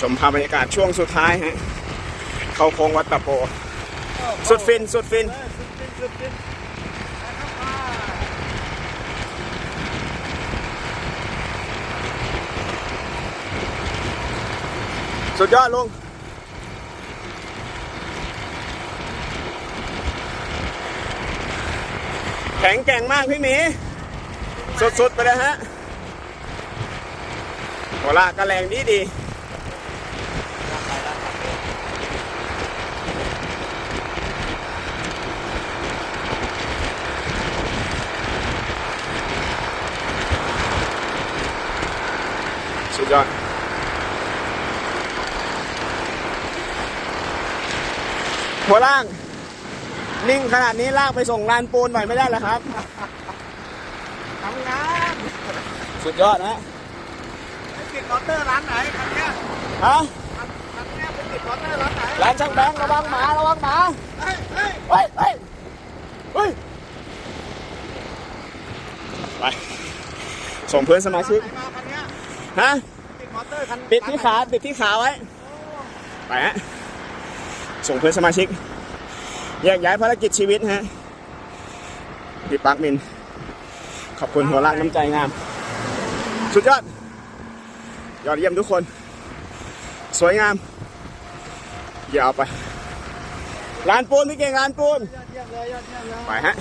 ชมภาพบรรยากาศช่วงสุดท้ายฮะเข้าโค้งวัดตะโพสุดฟินสุดฟินสุดยอดลุงแข็งแกร่งมากพี่หมี สุดๆ ไปเลยฮะโหละกระแรงดีดี สุดยอดหัวล่าง นิ่งขนาดนี้ลากไปส่งลานปูนหน่อยไม่ได้เหรอครับทำงานสุดยอดนะไปติดมอเตอร์ร้านไหนคันเนี้ยฮะคันคันเนี้ยไปติดมอเตอร์ร้านไหนร้านช่างแบงค์ระวังหมาระวังหมาเฮ้ยเฮ้ยเฮ้ยเฮ้ยเฮ้ยไปส่งเพื่อนสมาชิกไหนมาคันเนี้ยฮะติด มอเตอร์คันปิดที่ขาปิดที่ขาไว้ไปฮะส่งเพื่อนสมาชิกแยกย้ายภารกิจชีวิตฮะพี่ปักมิน ขอบคุณหัวลากน้ำใจงาม สุดยอด ยอดเยี่ยมทุกคน สวยงาม อย่าเอาไปลานปูนพี่เก่งลานปูนยอดเยี่ยมเลยยอดเยี่ยมเลยไปฮะ